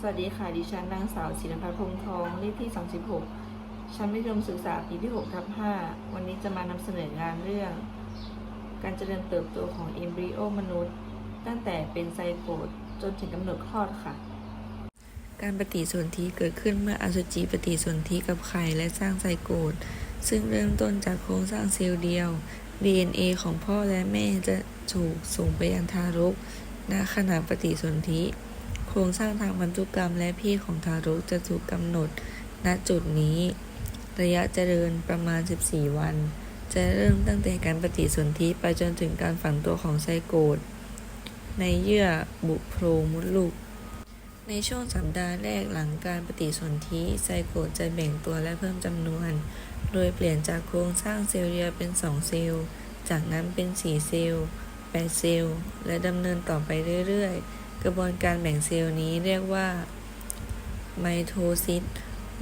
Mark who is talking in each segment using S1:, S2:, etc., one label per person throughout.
S1: สวัสดีค่ะ ดิฉันนางสาวศิลพัฒน์พงทองเลขที่26ชั้นมัธยมศึกษาปีที่6ทับ5วันนี้จะมานำเสนองานเรื่อง การเจริญเติบโตของเอมบริโอมนุษย์ ตั้งแต่เป็นไซโกตจนถึงกำหนดคลอดค่ะ การปฏิสนธิเกิดขึ้นเมื่ออสุจิปฏิสนธิกับไข่และสร้างไซโกตซึ่งเริ่มต้นจากโครงสร้างเซลล์เดียว DNA ของพ่อและแม่จะถูกส่งไปยังทารกณขณะปฏิสนธิ รงสร้างทางพันธุกรรมและเพศของทารกจะถูกกำหนดณจุดนี้ ระยะเจริญประมาณ 14 วัน จะเริ่มตั้งแต่การปฏิสนธิไปจนถึงการฝังตัวของไซโกตในเยื่อบุโพรงมดลูก ในช่วงสัปดาห์แรกหลังการปฏิสนธิไซโกตจะแบ่งตัวและเพิ่มจำนวน โดยเปลี่ยนจากโครงสร้างเซลล์เดียวเป็น 2 เซลล์ จากนั้นเป็น 4 เซลล์ 8 เซลล์ และดำเนินต่อไปเรื่อยๆ กระบวนการแบ่งเซลล์นี้เรียกว่าไมโทซิส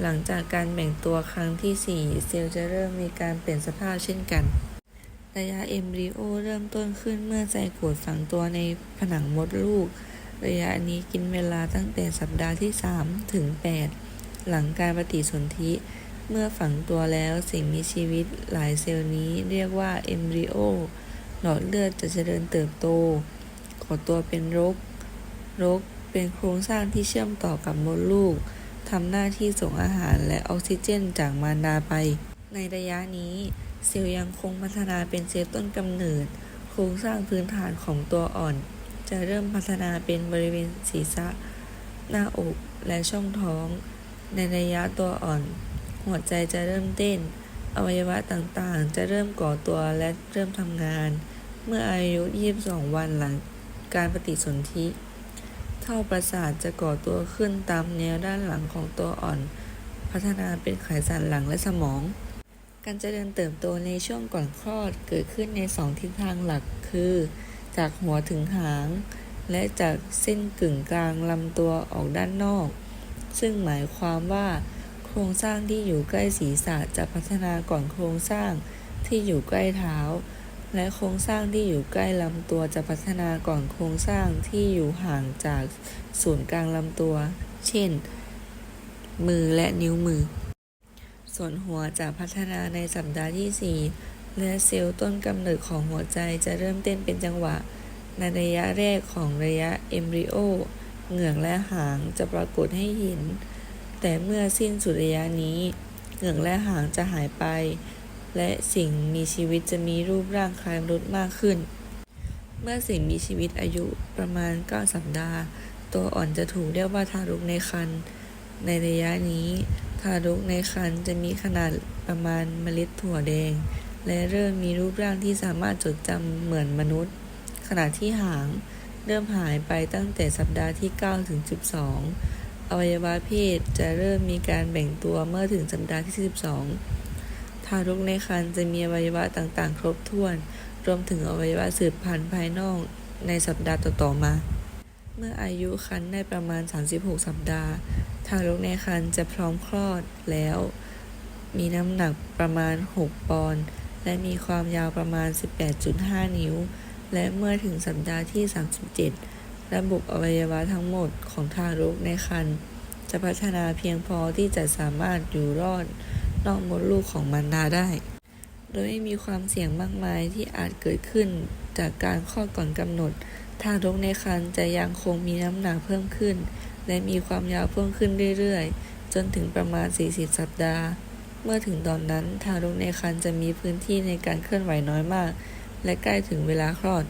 S1: หลังจากการแบ่งตัวครั้งที่ 4 เซลล์จะเริ่มมีการเปลี่ยนสภาพเช่นกัน ระยะเอมบริโอเริ่มต้นขึ้นเมื่อไซโกตฝังตัวในผนังมดลูก ระยะนี้กินเวลาตั้งแต่สัปดาห์ที่ 3 ถึง 8 หลังการปฏิสนธิ เมื่อฝังตัวแล้วสิ่งมีชีวิตหลายเซลล์นี้เรียกว่าเอมบริโอ หลอดเลือดจะเจริญเติบโตก่อตัวเป็นรก รกเป็นโครงสร้างที่เชื่อมต่อกับมดลูกทำหน้าที่ส่งอาหารและออกซิเจนจากมารดาไป ในระยะนี้ เซลล์ยังคงพัฒนาเป็นเซลล์ต้นกำเนิด โครงสร้างพื้นฐานของตัวอ่อน จะเริ่มพัฒนาเป็นบริเวณศีรษะ หน้าอกและช่องท้อง ในระยะตัวอ่อน หัวใจจะเริ่มเต้น อวัยวะต่างๆ จะเริ่มก่อตัวและเริ่มทำงาน เมื่ออายุ 22 วันหลังการปฏิสนธิ เท่าประสาทจะก่อตัวขึ้นตามแนวด้านหลังของตัวอ่อน พัฒนาเป็นไขสันหลังและสมอง การเจริญเติบโตในช่วงก่อนคลอดเกิดขึ้นในสองทิศทางหลักคือ จากหัวถึงหาง และจากเส้นกึ่งกลางลำตัวออกด้านนอก ซึ่งหมายความว่าโครงสร้างที่อยู่ใกล้ศีรษะจะพัฒนาก่อนโครงสร้างที่อยู่ใกล้เท้า และโครงสร้างที่อยู่ใกล้ลำตัวจะพัฒนาก่อนโครงสร้างที่อยู่ห่างจากศูนย์กลางลำตัว เช่น มือและนิ้วมือ ส่วนหัวจะพัฒนาในสัปดาห์ที่ 4 และเซลล์ต้นกำเนิดของหัวใจจะเริ่มเต้นเป็นจังหวะ ในระยะแรกของระยะเอมบริโอ เหงือกและหางจะปรากฏให้เห็น แต่เมื่อสิ้นสุดระยะนี้ เหงือกและหางจะหายไป และสิ่งมีชีวิตจะมีรูปร่างคล้ายมนุษย์มากขึ้น เมื่อสิ่งมีชีวิตอายุประมาณ 9 สัปดาห์ ตัวอ่อนจะถูกเรียกว่าทารกในครรภ์ ในระยะนี้ ทารกในครรภ์จะมีขนาดประมาณเมล็ดถั่วแดง และเริ่มมีรูปร่างที่สามารถจดจำเหมือนมนุษย์ ขณะที่หางเริ่มหายไปตั้งแต่สัปดาห์ที่ 9 ถึง 12 อวัยวะเพศจะเริ่มมีการแบ่งตัวเมื่อถึงสัปดาห์ที่ 12 ทารกในครรภ์จะมีอวัยวะต่างๆ ครบถ้วน รวมถึงอวัยวะสืบพันธุ์ภายนอกในสัปดาห์ต่อๆมา เมื่ออายุครรภ์ได้ประมาณ 36 สัปดาห์ ทารกในครรภ์จะพร้อมคลอดแล้ว มีน้ำหนักประมาณ 6 ปอนด์ และมีความยาวประมาณ 18.5 นิ้ว และเมื่อถึงสัปดาห์ที่ 37 ระบบอวัยวะทั้งหมดของทารกในครรภ์จะพัฒนาเพียงพอที่จะสามารถอยู่รอด นอกมดลูกของมารดาได้ โดยไม่มีความเสี่ยงมากมายที่อาจเกิดขึ้นจากการคลอดก่อนกำหนด ทารกในครรภ์จะยังคงมีน้ำหนักเพิ่มขึ้น และมีความยาวเพิ่มขึ้นเรื่อยๆ จนถึงประมาณ 40 สัปดาห์ เมื่อถึงตอนนั้นทารกในครรภ์จะมีพื้นที่ในการเคลื่อนไหวน้อยมาก และใกล้ถึงเวลาคลอด